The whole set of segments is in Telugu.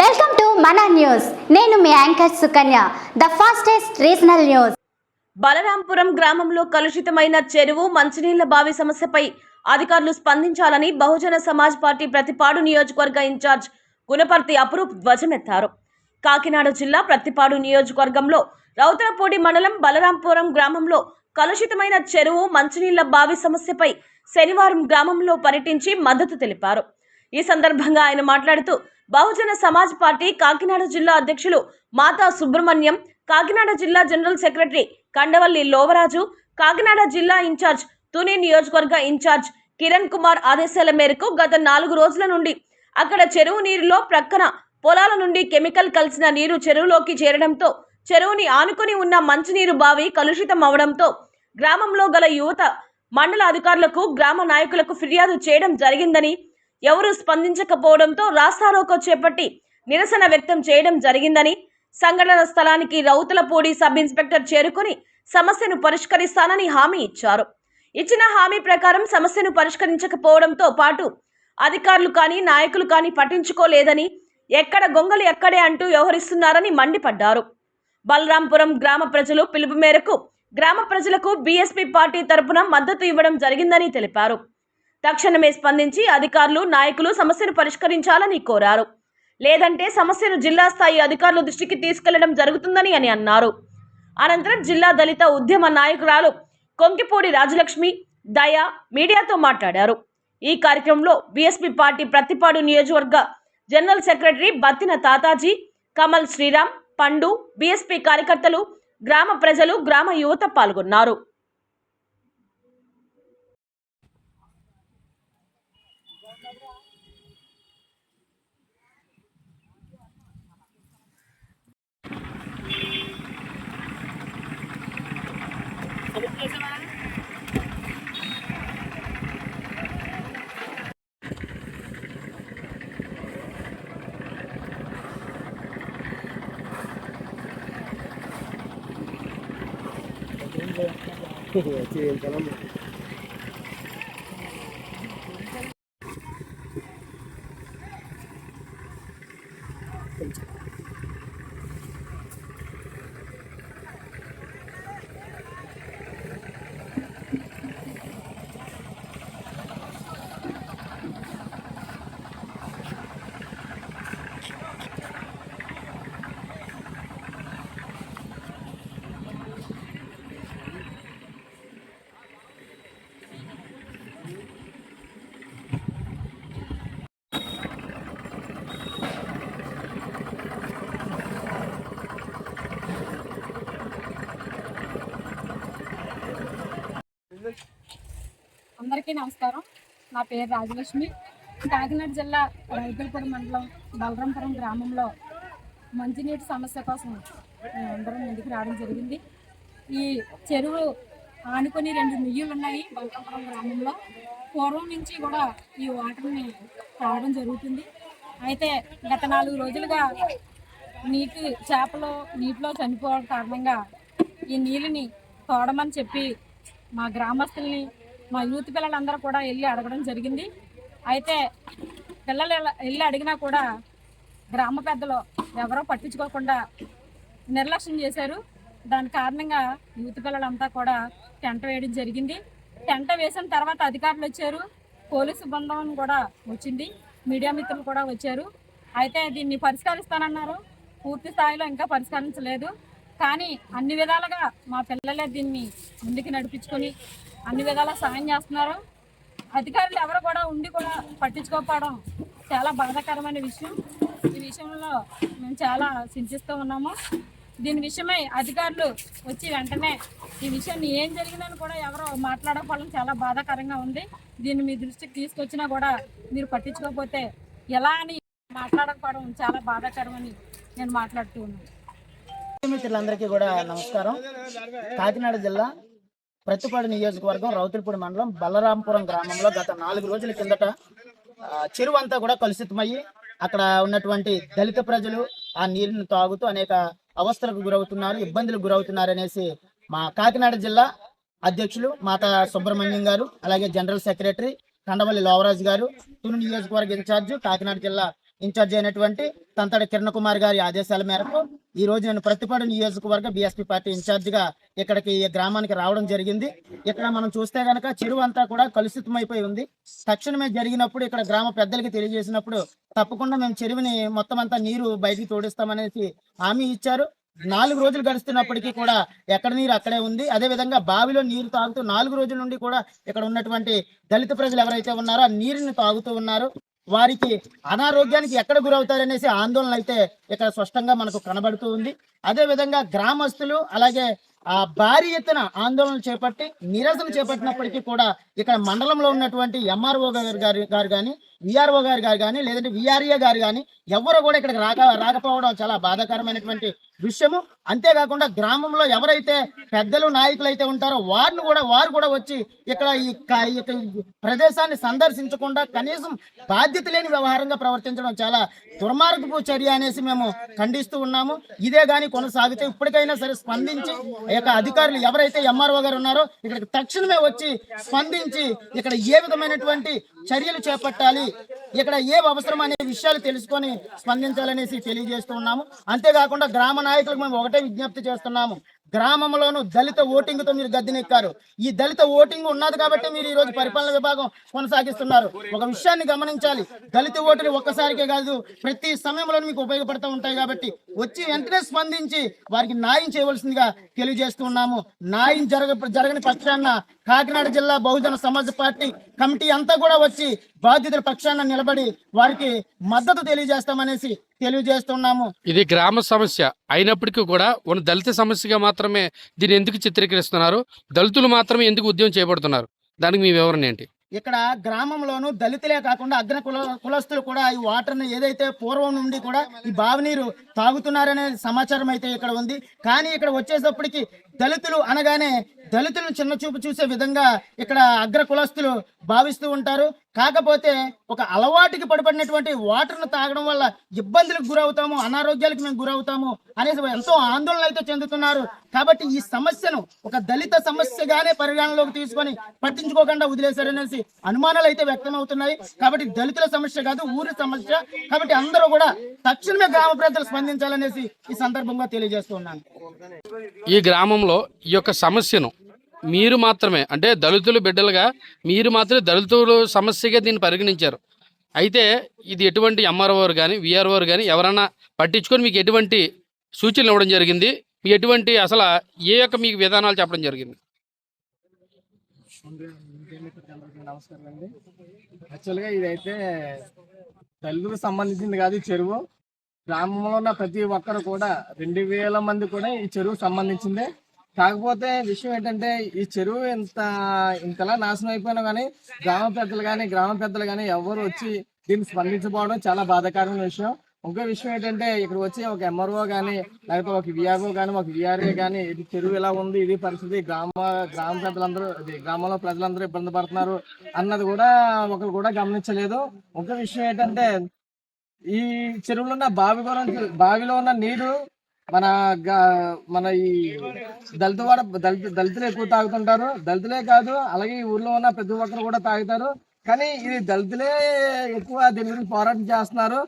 వెల్కమ్ టు మన న్యూస్. నేను మీ anchor Sukanya the fastest regional news. Balarampuram గ్రామంలో కలుషితమైన చెరువు మంచినీళ్ళ బావి సమస్యపై అధికారులు స్పందించాలని బహుజన సమాజ్ పార్టీ ప్రతిపాడు నియోజకవర్గ ఇన్ఛార్జ్ గుణపర్తి అపురూప్ ధ్వజమెత్తారు. కాకినాడ జిల్లా ప్రతిపాడు నియోజకవర్గంలో రౌతరపూడి మండలం బలరాంపురం గ్రామంలో కలుషితమైన చెరువు మంచినీళ్ళ బావి సమస్యపై శనివారం గ్రామంలో పర్యటించి మద్దతు తెలిపారు. ఈ సందర్భంగా ఆయన మాట్లాడుతూ బహుజన సమాజ్ పార్టీ కాకినాడ జిల్లా అధ్యక్షులు మాతా సుబ్రహ్మణ్యం కాకినాడ జిల్లా జనరల్ సెక్రటరీ కండవల్లి లోవరాజు కాకినాడ జిల్లా ఇన్ఛార్జ్ తుని నియోజకవర్గ ఇన్ఛార్జ్ కిరణ్ కుమార్ ఆదేశాల మేరకు గత నాలుగు రోజుల నుండి అక్కడ చెరువు నీరులో ప్రక్కన పొలాల నుండి కెమికల్ కలిసిన నీరు చెరువులోకి చేరడంతో చెరువుని ఆనుకొని ఉన్న మంచినీరు బావి కలుషితం అవడంతో గ్రామంలో గల యువత మండల అధికారులకు గ్రామ నాయకులకు ఫిర్యాదు చేయడం జరిగిందని ఎవరూ స్పందించకపోవడంతో రాస్తారోకో చేపట్టి నిరసన వ్యక్తం చేయడం జరిగిందని సంఘటన స్థలానికి రౌతులపూడి సబ్ ఇన్స్పెక్టర్ చేరుకొని సమస్యను పరిష్కరిస్తానని హామీ ఇచ్చారు. ఇచ్చిన హామీ ప్రకారం సమస్యను పరిష్కరించకపోవడంతో పాటు అధికారులు కానీ నాయకులు కానీ పట్టించుకోలేదని ఎక్కడ గొంగలు ఎక్కడే అంటూ వ్యవహరిస్తున్నారని మండిపడ్డారు. బలరాంపురం గ్రామ ప్రజలు పిలుపు మేరకు గ్రామ ప్రజలకు బీఎస్పీ పార్టీ తరపున మద్దతు ఇవ్వడం జరిగిందని తెలిపారు. తక్షణమే స్పందించి అధికారులు నాయకులు సమస్యను పరిష్కరించాలని కోరారు. లేదంటే సమస్యను జిల్లా స్థాయి అధికారుల దృష్టికి తీసుకెళ్ళడం జరుగుతుందని అని అన్నారు. అనంతరం జిల్లా దళిత ఉద్యమ నాయకురాలు కొంకిపూడి రాజలక్ష్మి దయ మీడియాతో మాట్లాడారు. ఈ కార్యక్రమంలో బీఎస్పీ పార్టీ ప్రతిపాడు నియోజకవర్గ general secretary Battina Tataji Kamal Sriram Pandu BSP కార్యకర్తలు గ్రామ ప్రజలు గ్రామ యువత పాల్గొన్నారు. Sí, el Colombia. అందరికీ నమస్కారం. నా పేరు రాజలక్ష్మి. కాకినాడ జిల్లా రైతులపూడి మండలం బలరాంపురం గ్రామంలో మంచినీటి సమస్య కోసం అందరం ముందుకు రావడం జరిగింది. ఈ చెరువు ఆనుకొని రెండు నుయ్యులు ఉన్నాయి బలరాంపురం గ్రామంలో. పూర్వం నుంచి కూడా ఈ వాటర్ని తాగడం జరుగుతుంది. అయితే గత నాలుగు రోజులుగా నీటి చేపలు నీటిలో చనిపోవడం కారణంగా ఈ నీళ్ళని తోడమని చెప్పి మా గ్రామస్తుల్ని మా యూత్ పిల్లలందరూ కూడా వెళ్ళి అడగడం జరిగింది. అయితే పిల్లలు వెళ్ళి అడిగినా కూడా గ్రామ పెద్దలు ఎవరో పట్టించుకోకుండా నిర్లక్ష్యం చేశారు. దాని కారణంగా యూత్ పిల్లలంతా కూడా టెంట వేయడం జరిగింది. టెంట వేసిన తర్వాత అధికారులు వచ్చారు. పోలీసు బృందం కూడా వచ్చింది. మీడియా మిత్రులు కూడా వచ్చారు. అయితే దీన్ని పరిష్కరిస్తానన్నారు. పూర్తి స్థాయిలో ఇంకా పరిష్కరించలేదు. కానీ అన్ని విధాలుగా మా పిల్లలే దీన్ని ముందుకు నడిపించుకొని అన్ని విధాలా సాయం చేస్తున్నారు. అధికారులు ఎవరు కూడా ఉండి కూడా పట్టించుకోకపోవడం చాలా బాధాకరమైన విషయం. ఈ విషయంలో మేము చాలా చింతిస్తూ ఉన్నాము. దీని విషయమై అధికారులు వచ్చి వెంటనే ఈ విషయాన్ని ఏం జరిగిందని కూడా ఎవరో మాట్లాడకపోవడం చాలా బాధాకరంగా ఉంది. దీన్ని మీ దృష్టికి తీసుకొచ్చినా కూడా మీరు పట్టించుకోకపోతే ఎలా అని మాట్లాడకపోవడం చాలా బాధాకరమని నేను మాట్లాడుతూ ఉన్నాను. మిత్రులందరికీ కూడా నమస్కారం. కాకినాడ జిల్లా ప్రతిపాడు నియోజకవర్గం రౌతులపూడి మండలం బలరాంపురం గ్రామంలో గత నాలుగు రోజుల కిందట ఆ, చెరువు అంతా కూడా కలుషితమయ్యి అక్కడ ఉన్నటువంటి దళిత ప్రజలు ఆ నీరుని తాగుతూ అనేక అవస్థలకు గురవుతున్నారు ఇబ్బందులకు గురవుతున్నారు అనేసి మా కాకినాడ జిల్లా అధ్యక్షులు మాతా సుబ్రహ్మణ్యం గారు అలాగే జనరల్ సెక్రటరీ కండవల్లి లోవరాజు గారు తుని నియోజకవర్గ ఇన్ఛార్జ్ కాకినాడ జిల్లా ఇన్ఛార్జ్ అయినటువంటి తంతడి కిరణ్ కుమార్ గారి ఆదేశాల మేరకు ఈ రోజు నేను ప్రతిపాడు నియోజకవర్గ బీఎస్పీ పార్టీ ఇన్ఛార్జ్గా ఇక్కడికి ఈ గ్రామానికి రావడం జరిగింది. ఇక్కడ మనం చూస్తే గనక చెరువు అంతా కూడా కలుషితమైపోయి ఉంది. తక్షణమే జరిగినప్పుడు ఇక్కడ గ్రామ పెద్దలకి తెలియజేసినప్పుడు తప్పకుండా మేము చెరువుని మొత్తం అంతా నీరు బయటికి తోడిస్తామనేసి హామీ ఇచ్చారు. నాలుగు రోజులు గడుస్తున్నప్పటికీ కూడా ఎక్కడ నీరు అక్కడే ఉంది. అదే విధంగా బావిలో నీరు తాగుతూ నాలుగు రోజుల నుండి కూడా ఇక్కడ ఉన్నటువంటి దళిత ప్రజలు ఎవరైతే ఉన్నారో ఆ నీరుని తాగుతూ ఉన్నారు. వారికి అనారోగ్యానికి ఎక్కడ గురవుతారనేసి ఆందోళన అయితే ఇక్కడ స్పష్టంగా మనకు కనబడుతూ ఉంది. అదే విధంగా గ్రామస్తులు అలాగే ఆ భారీ ఎత్తున ఆందోళనలు చేపట్టి నిరసన చేపట్టినప్పటికీ కూడా ఇక్కడ మండలంలో ఉన్నటువంటి ఎంఆర్ఓ గారు గారు గారు కానీ విఆర్ఓ గారు గారు కానీ లేదంటే విఆర్ఏ గారు కానీ ఎవరు కూడా ఇక్కడికి రాక రాకపోవడం చాలా బాధాకరమైనటువంటి విషయము. అంతేకాకుండా గ్రామంలో ఎవరైతే పెద్దలు నాయకులు అయితే ఉంటారో వారిని కూడా వారు కూడా వచ్చి ఇక్కడ ఈ ప్రదేశాన్ని సందర్శించకుండా కనీసం బాధ్యత లేని వ్యవహారంగా ప్రవర్తించడం చాలా దుర్మార్గపు చర్య అనేసి మేము ఖండిస్తూ ఉన్నాము. ఇదే గాని కొనసాగితే ఇప్పటికైనా సరే స్పందించి యొక్క అధికారులు ఎవరైతే ఎంఆర్ఓ గారు ఉన్నారో ఇక్కడికి తక్షణమే వచ్చి స్పందించి ఇక్కడ ఏ విధమైనటువంటి చర్యలు చేపట్టాలి ఇక్కడ ఏ అవసరం అనే విషయాలు తెలుసుకొని స్పందించాలనేసి తెలియజేస్తూ ఉన్నాము. అంతేకాకుండా గ్రామ నాయకులకు మేము ఒకటే విజ్ఞప్తి చేస్తున్నాము. గ్రామంలోను దళిత ఓటింగ్తో మీరు గద్దెనెక్కారు. ఈ దళిత ఓటింగ్ ఉన్నది కాబట్టి మీరు ఈ రోజు పరిపాలన విభాగం కొనసాగిస్తున్నారు. ఒక విషయాన్ని గమనించాలి. దళిత ఓటులు ఒక్కసారికే కాదు ప్రతి సమయంలో మీకు ఉపయోగపడుతూ ఉంటాయి కాబట్టి వచ్చి వెంటనే స్పందించి వారికి న్యాయం చేయవలసిందిగా తెలియజేస్తూ ఉన్నాము. న్యాయం జరగ జరగని పక్షాన కాకినాడ జిల్లా బహుజన సమాజ్ పార్టీ కమిటీ అంతా కూడా వచ్చి బాధ్యతల పక్షాన నిలబడి వారికి మద్దతు తెలియజేస్తామనేసి తెలియజేస్తున్నాము. ఇది గ్రామ సమస్య. అయినప్పటికీ కూడా ఉన్న దళిత సమస్యగా మాత్రమే దీన్ని ఎందుకు చిత్రీకరిస్తున్నారు? దళితులు మాత్రమే ఎందుకు ఉద్యమం చేపడుతున్నారు దానికి మీ వివరణ ఏంటి? ఇక్కడ గ్రామంలోను దళితులే కాకుండా అగ్ర కుల కులస్తులు కూడా ఈ వాటర్ని ఏదైతే పూర్వం నుండి కూడా ఈ బావినీరు తాగుతున్నారనే సమాచారం అయితే ఇక్కడ ఉంది. కానీ ఇక్కడ వచ్చేటప్పటికి దళితులు అనగానే దళితులను చిన్న చూపు చూసే విధంగా ఇక్కడ అగ్ర కులస్తులు భావిస్తూ ఉంటారు. కాకపోతే ఒక అలవాటుకి పడిపడినటువంటి వాటర్ను తాగడం వల్ల ఇబ్బందులకు గురవుతాము అనారోగ్యాలకు మేము గురవుతాము అనేసి ఎంతో ఆందోళన అయితే చెందుతున్నారు. కాబట్టి ఈ సమస్యను ఒక దళిత సమస్యగానే పరిగణలోకి తీసుకొని పట్టించుకోకుండా వదిలేశారనేసి అనుమానాలు అయితే వ్యక్తం అవుతున్నాయి కాబట్టి దళితుల సమస్య కాదు ఊరి సమస్య. కాబట్టి అందరూ కూడా తక్షణమే గ్రామ ప్రజలు స్పందించాలనేసి ఈ సందర్భంగా తెలియజేస్తున్నాను ఈ గ్రామంలో ఈ యొక్క సమస్యను మీరు మాత్రమే అంటే దళితులు బిడ్డలుగా మీరు మాత్రమే దళితులు సమస్యగా దీన్ని పరిగణించారు. అయితే ఇది ఎటువంటి ఎంఆర్ఓ కానీ విఆర్ఓ కానీ ఎవరన్నా పట్టించుకొని మీకు ఎటువంటి సూచనలు ఇవ్వడం జరిగింది? మీ ఎటువంటి అసలు ఏ యొక్క మీకు విధానాలు చెప్పడం జరిగింది? నమస్కారం అండి. యాక్చువల్గా ఇదైతే తల్లికి సంబంధించింది కాదు ఈ చెరువు. గ్రామంలో ఉన్న ప్రతి ఒక్కరు కూడా రెండు వేల మంది కూడా ఈ చెరువు సంబంధించిందే. కాకపోతే విషయం ఏంటంటే ఈ చెరువు ఇంత ఇంతలా నాశనం అయిపోయినా కానీ గ్రామ పెద్దలు కానీ గ్రామ పెద్దలు కానీ ఎవరు వచ్చి దీన్ని స్పందించకపోవడం చాలా బాధాకరమైన విషయం. ఇంకో విషయం ఏంటంటే ఇక్కడ వచ్చి ఒక ఎంఆర్ఓ కానీ లేకపోతే ఒక విఆర్ఓ కానీ ఒక విఆర్ఏ కానీ ఇది చెరువు ఇలా ఉంది ఇది పరిస్థితి గ్రామ గ్రామ పెద్దలందరూ ఇది గ్రామంలో ప్రజలందరూ ఇబ్బంది పడుతున్నారు అన్నది కూడా ఒకరు కూడా గమనించలేదు. ఇంకో విషయం ఏంటంటే ఈ చెరువులో ఉన్న బావి గురించి బావిలో ఉన్న నీరు మన గ- మన ఈ దళిత వాడ దళిత దళితులు ఎక్కువ తాగుతుంటారు. దళితులే కాదు అలాగే ఈ ఊర్లో ఉన్న ప్రతి ఒక్కరు కూడా తాగుతారు. కానీ ఇది దళితులే ఎక్కువ దీని గురించి పోరాటం చేస్తున్నారు.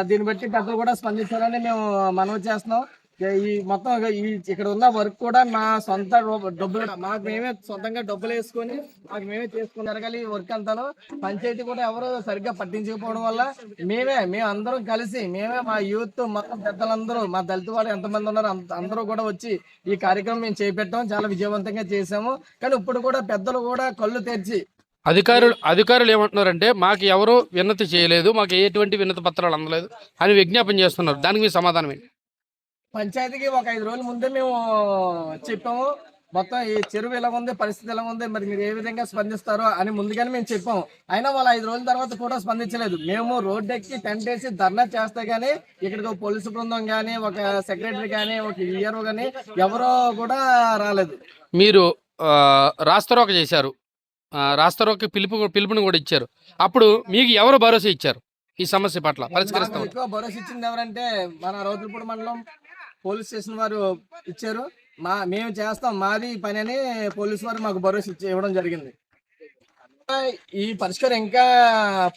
దీన్ని బట్టి పెద్దలు కూడా స్పందించాలని మేము మనవి చేస్తున్నాం. ఈ మొత్తం ఈ ఇక్కడ ఉన్న వర్క్ కూడా మా సొంత డబ్బులు మాకు మేమే సొంతంగా డబ్బులు వేసుకొని మాకు మేమే చేసుకుని జరగాలి ఈ వర్క్ అంతాను పంచాయతీ కూడా ఎవరు సరిగ్గా పట్టించకపోవడం వల్ల మేమే మేము అందరం కలిసి మేమే మా యూత్ మొత్తం పెద్దలందరూ మా దళిత వాళ్ళు ఎంతమంది ఉన్నారో అంత- అందరూ కూడా వచ్చి ఈ కార్యక్రమం మేము చేపెట్టాం. చాలా విజయవంతంగా చేసాము కానీ ఇప్పుడు కూడా పెద్దలు కూడా కళ్ళు తెరిచి అధికారులు అధికారులు ఏమంటున్నారంటే మాకు ఎవరు విన్నతి చేయలేదు మాకు ఎటువంటి విన్నతి పత్రాలు అందలేదు అని విజ్ఞాపన చేస్తున్నారు. దానికి మీ సమాధానం ఏంటి? పంచాయతీకి ఒక ఐదు రోజుల ముందే మేము చెప్పాము. మొత్తం ఈ చెరువు ఎలా ఉంది పరిస్థితి ఎలా ఉంది మరి మీరు ఏ విధంగా స్పందిస్తారో అని ముందుగానే మేము చెప్పాము. అయినా వాళ్ళు ఐదు రోజుల తర్వాత కూడా స్పందించలేదు. మేము రోడ్ ఎక్కి టెంట్ వేసి ధర్నా చేస్తే గానీ ఇక్కడికి పోలీసు బృందం కానీ ఒక సెక్రటరీ కానీ ఒక ఈఆర్ఓ కానీ ఎవరో కూడా రాలేదు. మీరు రాస్తారోక చేశారు. రాస్తారోక పిలుపు పిలుపుని కూడా ఇచ్చారు. అప్పుడు మీకు ఎవరు భరోసా ఇచ్చారు? ఈ సమస్య పట్ల పరిష్కరిస్తాం ఎక్కువ భరోసా ఇచ్చింది ఎవరంటే మన రౌతులపూడి మండలం పోలీస్ స్టేషన్ వారు ఇచ్చారు. మా మేము చేస్తాం. మాది పని అని పోలీసు వారు మాకు భరోసా ఇచ్చి ఇవ్వడం జరిగింది. ఈ పరిష్కారం ఇంకా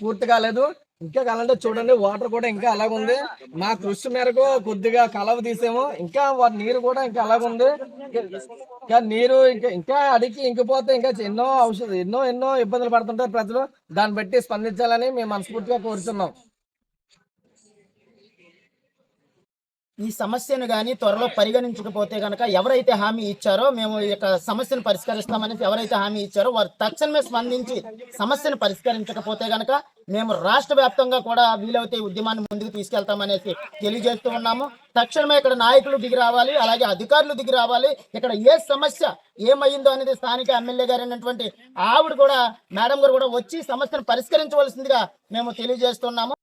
పూర్తి కాలేదు. ఇంకా కాలంటే చూడండి వాటర్ కూడా ఇంకా అలాగుంది మా కృషి మేరకు కొద్దిగా కలవ తీసాము. ఇంకా వాటి నీరు కూడా ఇంకా అలాగుంది ఇంకా నీరు ఇంకా ఇంకా అడిగి ఇంకిపోతే ఇంకా ఎన్నో ఔషధ ఎన్నో ఎన్నో ఇబ్బందులు పడుతుంటారు ప్రజలు. దాన్ని బట్టి స్పందించాలని మేము మనస్ఫూర్తిగా కోరుతున్నాం ఈ సమస్యను కానీ త్వరలో పరిగణించకపోతే గనక ఎవరైతే హామీ ఇచ్చారో మేము ఈ యొక్క సమస్యను పరిష్కరిస్తామని ఎవరైతే హామీ ఇచ్చారో వారు తక్షణమే స్పందించి సమస్యను పరిష్కరించకపోతే గనక మేము రాష్ట్ర వ్యాప్తంగా కూడా వీలైతే ఉద్యమాన్ని ముందుకు తీసుకెళ్తామనేసి తెలియజేస్తూ ఉన్నాము. తక్షణమే ఇక్కడ నాయకులు దిగి రావాలి అలాగే అధికారులు దిగి రావాలి. ఇక్కడ ఏ సమస్య ఏమైందో అనేది స్థానిక ఎమ్మెల్యే గారు అయినటువంటి ఆవిడ కూడా మేడం గారు కూడా వచ్చి సమస్యను పరిష్కరించవలసిందిగా మేము తెలియజేస్తున్నాము